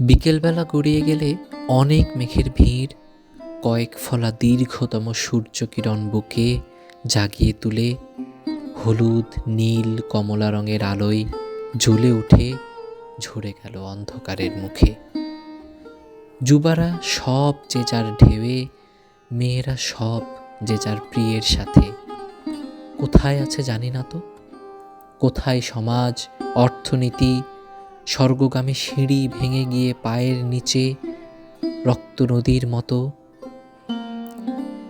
বিকেলবেলা গড়িয়ে গেলে অনেক মেঘের ভিড়, কয়েক ফলা দীর্ঘতম সূর্যকিরণ বুকে জাগিয়ে তুলে হলুদ, নীল, কমলা রঙের আলোয় জ্বলে উঠে ঝরে গেল অন্ধকারের মুখে। যুবারা সব যে যার ঢেউয়ে, মেয়েরা সব যে যার প্রিয়ের সাথে। কোথায় আছে জানি না তো? কোথায় সমাজ, অর্থনীতি স্বর্গগামী সিঁড়ি ভেঙে গিয়ে পায়ের নিচে রক্ত নদীর মতো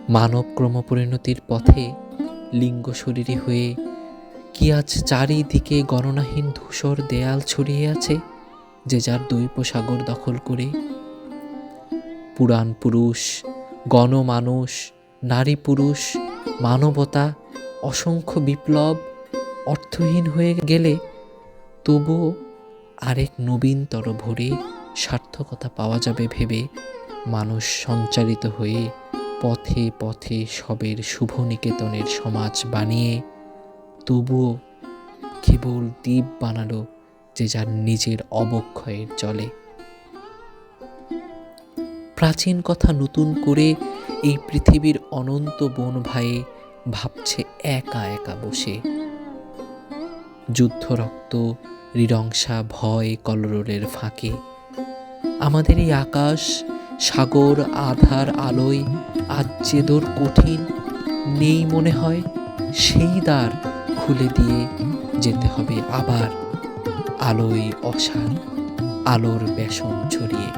মানব ক্রমপরিণতির পথে লিঙ্গ শরীরী হয়ে কি আজ চারিদিকে গণনাহীন ধূসর দেয়াল ছড়িয়ে আছে যে যার দৈব সাগর দখল করে? পুরাণ পুরুষ গণমানুষ নারী পুরুষ, মানবতা অসংখ্য বিপ্লব অর্থহীন হয়ে গেলে তবুও আরেক নবীনতর ভোরে সার্থকতা পাওয়া যাবে ভেবে মানুষ সঞ্চারিত হয়ে পথে পথে সবের শুভ নিকেতনের সমাজ বানিয়ে তবুও কেবল দ্বীপ বানালো যে যার নিজের অবক্ষয়ের জলে। প্রাচীন কথা নতুন করে এই পৃথিবীর অনন্ত বন ভাইয়ে ভাবছে একা একা বসে। যুদ্ধ রিরংসা ভয় কলরলের ফাঁকে। আমাদের এই আকাশ, সাগর, আধার, আলোয় আজ যে দোর কঠিন, নেই মনে হয়, সেই দ্বার খুলে দিয়ে যেতে হবে আবার। আলোয় অসার, আলোর বেসন ছড়িয়ে।